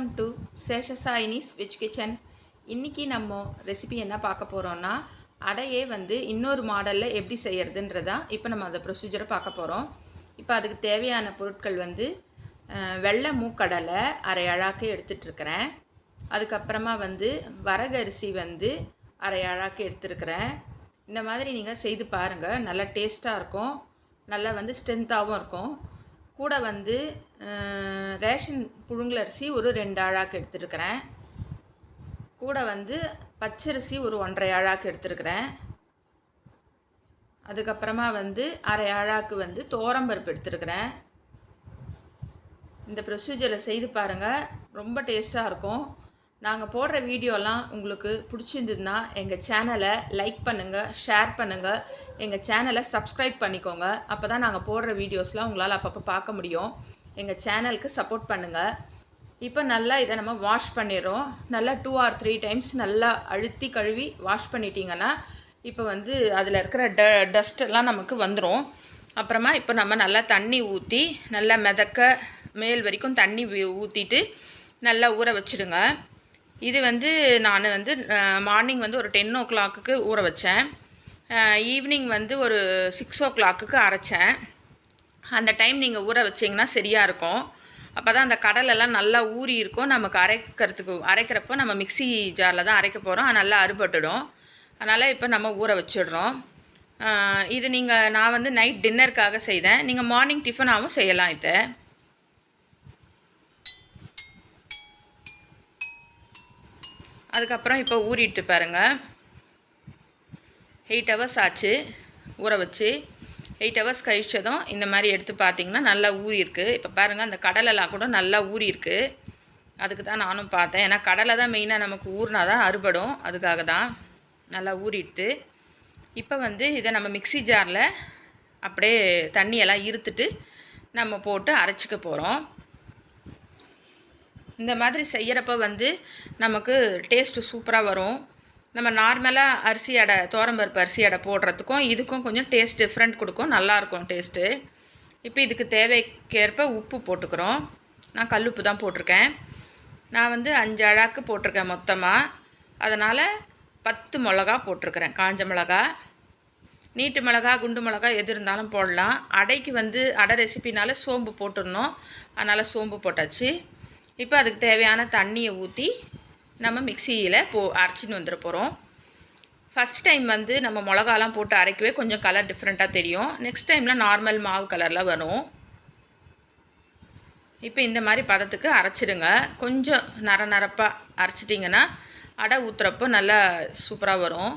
Welcome to Seshasayini's veg kitchen இன்றைக்கி நம்ம recipe என்ன பார்க்க போகிறோன்னா அடையே வந்து இன்னொரு மாடலில் எப்படி செய்கிறதுன்றதா இப்போ நம்ம அந்த ப்ரொசீஜரை பார்க்க போகிறோம் இப்போ அதுக்கு தேவையான பொருட்கள் வந்து வெள்ளை மூக்கடலை அரை அழாக்கு எடுத்துட்ருக்கிறேன் அதுக்கப்புறமா வந்து வரகரிசி வந்து அரை அழாக்கு எடுத்துருக்கிறேன். இந்த மாதிரி நீங்கள் செய்து பாருங்கள் நல்லா டேஸ்ட்டாக இருக்கும். நல்லா வந்து ஸ்ட்ரென்த்தாகவும் இருக்கும். கூட வந்து ரேஷன் புழுங்கல் அரிசி ஒரு ரெண்டு அழாக்கு எடுத்துருக்கிறேன். கூட வந்து பச்சரிசி ஒரு ஒன்றரை அழாக்கு எடுத்துருக்கிறேன். அதுக்கப்புறமா வந்து அரை அழாக்கு வந்து தோரம்பருப்பு எடுத்துருக்கிறேன். இந்த ப்ரொசீஜரை செய்து பாருங்கள் ரொம்ப டேஸ்ட்டாக இருக்கும். நாங்கள் போடுற வீடியோலாம் உங்களுக்கு பிடிச்சிருந்ததுன்னா எங்கள் சேனலை லைக் பண்ணுங்கள் ஷேர் பண்ணுங்கள் எங்கள் சேனலை சப்ஸ்கிரைப் பண்ணிக்கோங்க. அப்போ தான் நாங்கள் போடுற வீடியோஸ்லாம் உங்களால் அப்பப்போ பார்க்க முடியும். எங்கள் சேனலுக்கு சப்போர்ட் பண்ணுங்கள் இப்போ நல்லா இதை நம்ம வாஷ் பண்ணிடுறோம். நல்லா டூ ஆர் த்ரீ டைம்ஸ் நல்லா அழுத்தி கழுவி வாஷ் பண்ணிட்டீங்கன்னா இப்போ வந்து அதில் இருக்கிற ட டஸ்ட்டெல்லாம் நமக்கு வந்துடும் அப்புறமா இப்போ நம்ம நல்லா தண்ணி ஊற்றி நல்லா மிதக்க மேல் வரைக்கும் தண்ணி ஊற்றிட்டு நல்லா ஊற வச்சிடுங்க. இது வந்து நான் வந்து மார்னிங் வந்து ஒரு டென் ஓ கிளாக்குக்கு ஊற வச்சேன். ஈவினிங் வந்து ஒரு சிக்ஸ் ஓ கிளாக்குக்கு அரைச்சேன். அந்த டைம் நீங்கள் ஊற வச்சிங்கன்னா சரியாக இருக்கும். அப்போ தான் அந்த கடலெல்லாம் நல்லா ஊறி இருக்கும். நமக்கு அரைக்கிறதுக்கு அரைக்கிறப்போ நம்ம மிக்ஸி ஜாரில் தான் அரைக்க போகிறோம் அது நல்லா அறுபட்டுடும். அதனால் இப்போ நம்ம ஊற வச்சிடுறோம். இது நீங்கள் நான் வந்து நைட் டின்னருக்காக செய்தேன். நீங்கள் மார்னிங் டிஃபனாகவும் செய்யலாம் இதை. அதுக்கப்புறம் இப்போ ஊறிட்டு பாருங்கள் எயிட் ஹவர்ஸ் ஆச்சு. ஊற வச்சு எயிட் ஹவர்ஸ் கழிச்சதும் இந்த மாதிரி எடுத்து பார்த்திங்கன்னா நல்லா ஊறியிருக்கு. இப்போ பாருங்கள் அந்த கடலெல்லாம் கூட நல்லா ஊறியிருக்கு. அதுக்கு தான் நானும் பார்த்தேன். ஏன்னா கடலை தான் மெயினாக நமக்கு ஊறினா தான் அறுபடும். அதுக்காக தான் நல்லா ஊறிட்டு. இப்போ வந்து இதை நம்ம மிக்ஸி ஜாரில் அப்படியே தண்ணியெல்லாம் இருத்துட்டு நம்ம போட்டு அரைச்சிக்க போகிறோம் இந்த மாதிரி செய்கிறப்ப வந்து நமக்கு டேஸ்ட்டு சூப்பராக வரும். நம்ம நார்மலாக அரிசி அடை தோரம்பருப்பு அரிசி அடை போடுறதுக்கும் இதுக்கும் கொஞ்சம் டேஸ்ட் டிஃப்ரெண்ட் கொடுக்கும். நல்லாயிருக்கும் டேஸ்ட்டு இப்போ இதுக்கு தேவைக்கேற்ப உப்பு போட்டுக்கிறோம். நான் கல்லுப்பு தான் போட்டிருக்கேன். நான் வந்து அஞ்சு அழாக்கு போட்டிருக்கேன் மொத்தமாக அதனால் பத்து மிளகா போட்டிருக்கிறேன். காஞ்ச மிளகா நீட்டு மிளகா குண்டு மிளகா எது இருந்தாலும் போடலாம். அடைக்கு வந்து அடை ரெசிபினால சோம்பு போட்டுடணும். அதனால் சோம்பு போட்டாச்சு. இப்போ அதுக்கு தேவையான தண்ணியை ஊற்றி நம்ம மிக்சியில் போ அரைச்சின்னு வந்துட போகிறோம் ஃபஸ்ட் டைம் வந்து நம்ம மிளகாலாம் போட்டு அரைக்கவே கொஞ்சம் கலர் டிஃப்ரெண்ட்டாக தெரியும். நெக்ஸ்ட் டைமில் நார்மல் மாவு கலரில் வரும். இப்போ இந்த மாதிரி பதத்துக்கு அரைச்சிடுங்க. கொஞ்சம் நர நரப்பாக அரைச்சிட்டிங்கன்னா அடை ஊற்றுறப்போ நல்லா சூப்பராக வரும்.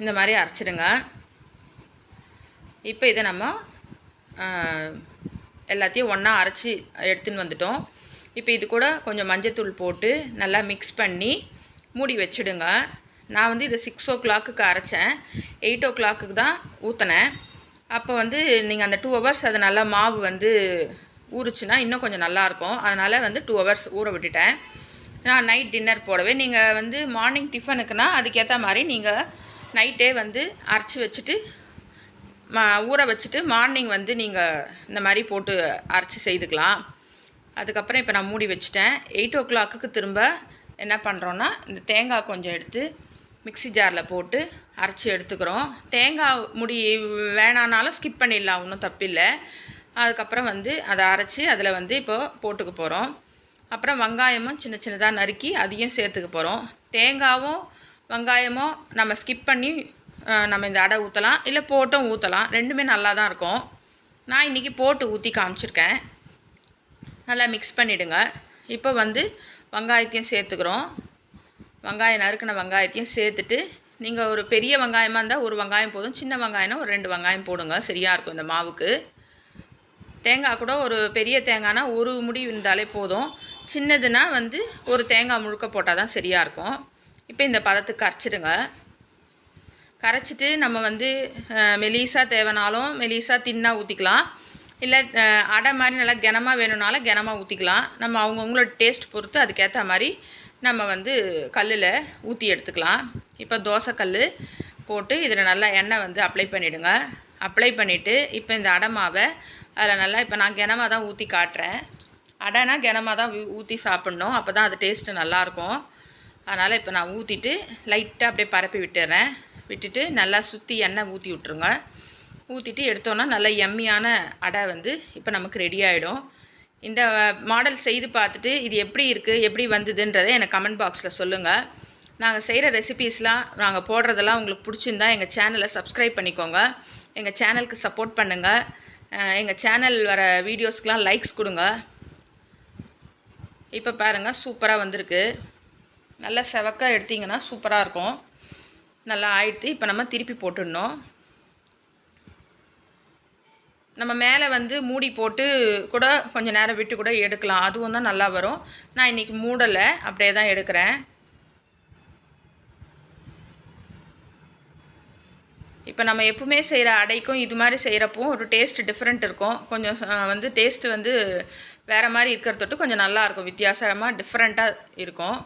இந்த மாதிரி அரைச்சிடுங்க. இப்போ இதை நம்ம எல்லாத்தையும் ஒன்றா அரைச்சி எடுத்துன்னு வந்துட்டோம். இப்போ இது கூட கொஞ்சம் மஞ்சத்தூள் போட்டு நல்லா மிக்ஸ் பண்ணி மூடி வச்சிடுங்க. நான் வந்து இதை சிக்ஸ் ஓ கிளாக்குக்கு அரைச்சேன். எயிட் ஓ கிளாக்குக்கு தான் ஊற்றினேன் அப்போ வந்து நீங்கள் அந்த டூ ஹவர்ஸ் அது நல்லா மாவு வந்து ஊறுச்சுன்னா இன்னும் கொஞ்சம் நல்லாயிருக்கும் அதனால் வந்து டூ ஹவர்ஸ் ஊற விட்டுட்டேன். நான் நைட் டின்னர் போடவே நீங்கள் வந்து மார்னிங் டிஃபனுக்குன்னா அதுக்கேற்ற மாதிரி நீங்கள் நைட்டே வந்து அரைச்சி வச்சுட்டு ஊற வச்சுட்டு மார்னிங் வந்து நீங்கள் இந்த மாதிரி போட்டு அரைச்சி செய்துக்கலாம். அதுக்கப்புறம் இப்போ நான் மூடி வச்சுட்டேன். எயிட் ஓ கிளாக்குக்கு திரும்ப என்ன பண்ணுறோன்னா இந்த தேங்காய் கொஞ்சம் எடுத்து மிக்ஸி ஜாரில் போட்டு அரைச்சி எடுத்துக்கிறோம். தேங்காய் முடி வேணானாலும் ஸ்கிப் பண்ணிடலாம் ஒன்றும் தப்பில்லை. அதுக்கப்புறம் வந்து அதை அரைச்சி அதில் வந்து இப்போ போட்டுக்க போகிறோம் அப்புறம் வெங்காயமும் சின்ன சின்னதாக நறுக்கி அதையும் சேர்த்துக்க போகிறோம் தேங்காவும் வெங்காயமும் நம்ம ஸ்கிப் பண்ணி நம்ம இந்த அடை ஊற்றலாம் இல்லை போட்டும் ஊற்றலாம் ரெண்டுமே நல்லா தான் இருக்கும். நான் இன்றைக்கி போட்டு ஊற்றி காமிச்சிருக்கேன். நல்லா மிக்ஸ் பண்ணிவிடுங்க இப்போ வந்து வெங்காயத்தையும் சேர்த்துக்கிறோம். வெங்காயம் நறுக்கின வெங்காயத்தையும் சேர்த்துட்டு நீங்கள் ஒரு பெரிய வெங்காயமாக இருந்தால் ஒரு வெங்காயம் போதும் சின்ன வெங்காயம்னா ஒரு ரெண்டு வெங்காயம் போடுங்க. சரியாக இருக்கும் இந்த மாவுக்கு. தேங்காய் கூட ஒரு பெரிய தேங்காய்னா ஒரு முடி இருந்தாலே போதும். சின்னதுன்னா வந்து ஒரு தேங்காய் முழுக்க போட்டால் தான் சரியாக இருக்கும். இப்போ இந்த பதத்துக்கு கரைச்சிடுங்க கரைச்சிட்டு நம்ம வந்து அஹ், மெலிசா தேவைனாலும் மெலிசா தின்னாக ஊற்றிக்கலாம் இல்லை அடை மாதிரி நல்லா கனமாக வேணும்னாலும் கனமாக ஊற்றிக்கலாம் நம்ம அவங்கவுங்களோட டேஸ்ட் பொறுத்து அதுக்கேற்ற மாதிரி நம்ம வந்து கல்லில் ஊற்றி எடுத்துக்கலாம். இப்போ தோசைக்கல் போட்டு இதில் நல்லா எண்ணெய் வந்து அப்ளை பண்ணிவிடுங்க அப்ளை பண்ணிவிட்டு இப்போ இந்த அடை மாவை அதில் நல்லா இப்போ நான் கனமாக தான் ஊற்றி காட்டுறேன். அடைனா கனமாக தான் ஊற்றி சாப்பிட்ணும். அப்போ தான் அது டேஸ்ட்டு நல்லாயிருக்கும் அதனால் இப்போ நான் ஊற்றிட்டு லைட்டாக அப்படியே பரப்பி விட்டுறேன். விட்டுட்டு நல்லா சுற்றி எண்ணெய் ஊற்றி விட்ருங்க ஊற்றிட்டு எடுத்தோன்னா நல்லா எம்மியான அடை வந்து இப்போ நமக்கு ரெடி ஆகிடும் இந்த மாடல் செய்து பார்த்துட்டு இது எப்படி இருக்குது எப்படி வந்ததுன்றதை எனக்கு கமெண்ட் பாக்ஸில் சொல்லுங்கள் நாங்கள் செய்கிற ரெசிபீஸ்லாம் நாங்கள் போடுறதெல்லாம் உங்களுக்கு பிடிச்சிருந்தா எங்கள் சேனலை சப்ஸ்கிரைப் பண்ணிக்கோங்க. எங்கள் சேனலுக்கு சப்போர்ட் பண்ணுங்கள் எங்கள் சேனல் வர வீடியோஸ்க்கெலாம் லைக்ஸ் கொடுங்க. இப்போ பாருங்கள் சூப்பராக வந்திருக்கு. நல்லா செவக்காக எடுத்திங்கன்னா சூப்பராக இருக்கும். நல்லா ஆயிடுத்து இப்போ நம்ம திருப்பி போட்டுடணும். நம்ம மேலே வந்து மூடி போட்டு கூட கொஞ்சம் நேரம் விட்டு கூட எடுக்கலாம். அதுவும் தான் நல்லா வரும். நான் இன்றைக்கி மூடலை அப்படியே தான் எடுக்கிறேன். இப்போ நம்ம எப்பவுமே செய்கிற அடைக்கும் இது மாதிரி செய்கிறப்போ ஒரு டேஸ்ட் டிஃப்ரெண்ட் இருக்கும். கொஞ்சம் வந்து டேஸ்ட்டு வந்து வேறு மாதிரி இருக்கிறதொட்டு கொஞ்சம் நல்லாயிருக்கும் வித்தியாசமாக டிஃப்ரெண்ட்டாக இருக்கும்.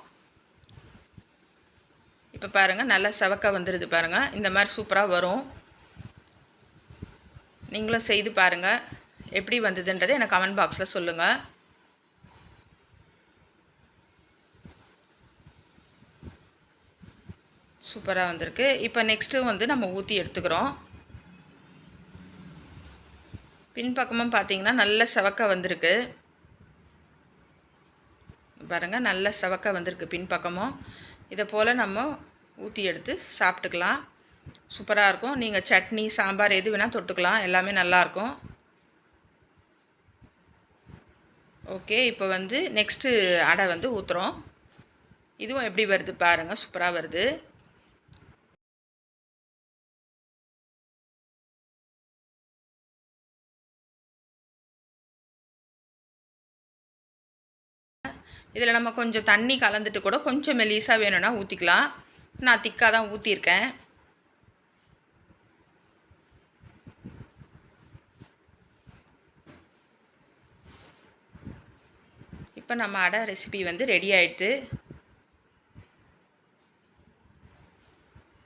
இப்போ பாருங்கள் நல்லா செவக்க வந்துடுது பாருங்கள் இந்த மாதிரி சூப்பராக வரும். நீங்களும் செய்து பாருங்கள் எப்படி வந்ததுன்றதை எனக்கு கமெண்ட் பாக்ஸில் சொல்லுங்கள் சூப்பராக வந்திருக்கு. இப்போ நெக்ஸ்ட்டு வந்து நம்ம ஊற்றி எடுத்துக்கிறோம். பின்பக்கமும் பார்த்தீங்கன்னா நல்ல செவக்க வந்திருக்கு. பாருங்கள் நல்ல செவக்க வந்திருக்கு பின்பக்கமும். இதை போல் நம்ம ஊற்றி எடுத்து சாப்பிட்டுக்கலாம். சூப்பராக இருக்கும். நீங்கள் சட்னி சாம்பார் எது வேணால் தொட்டுக்கலாம். எல்லாமே நல்லாயிருக்கும் ஓகே இப்போ வந்து நெக்ஸ்ட்டு அடை வந்து ஊற்றுறோம் இதுவும் எப்படி வருது பாருங்கள் சூப்பராக வருது. இதில் நம்ம கொஞ்சம் தண்ணி கலந்துட்டு கூட கொஞ்சம் மெலீஸாக வேணும்னா ஊற்றிக்கலாம் நான் திக்காக தான் ஊற்றிருக்கேன் இப்போ நம்ம அடை ரெசிபி வந்து ரெடி ஆயிடுது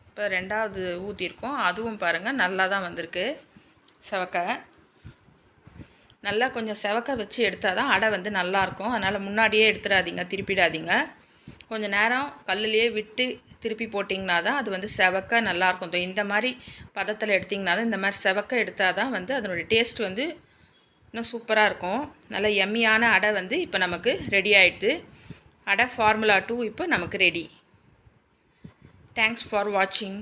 இப்போ ரெண்டாவது ஊற்றிருக்கோம் அதுவும் பாருங்கள் நல்லா தான் வந்திருக்கு. செவக்க. நல்லா கொஞ்சம் செவக்க வச்சு எடுத்தால் தான் அடை வந்து நல்லாயிருக்கும் அதனால் முன்னாடியே எடுத்துடாதீங்க திருப்பிடாதீங்க. கொஞ்சம் நேரம் கல்லுலேயே விட்டு திருப்பி போட்டிங்கன்னா தான் அது வந்து செவக்க நல்லாயிருக்கும் இந்த மாதிரி பதத்தில் எடுத்திங்கன்னா தான் இந்த மாதிரி செவக்க எடுத்தால் தான் வந்து அதனுடைய டேஸ்ட் வந்து இன்னும் சூப்பராக இருக்கும். நல்ல எம்மியான அடை வந்து இப்போ நமக்கு ரெடி ஆகிடுது அடை ஃபார்முலா டூ இப்போ நமக்கு ரெடி தேங்க்ஸ் ஃபார் வாட்சிங்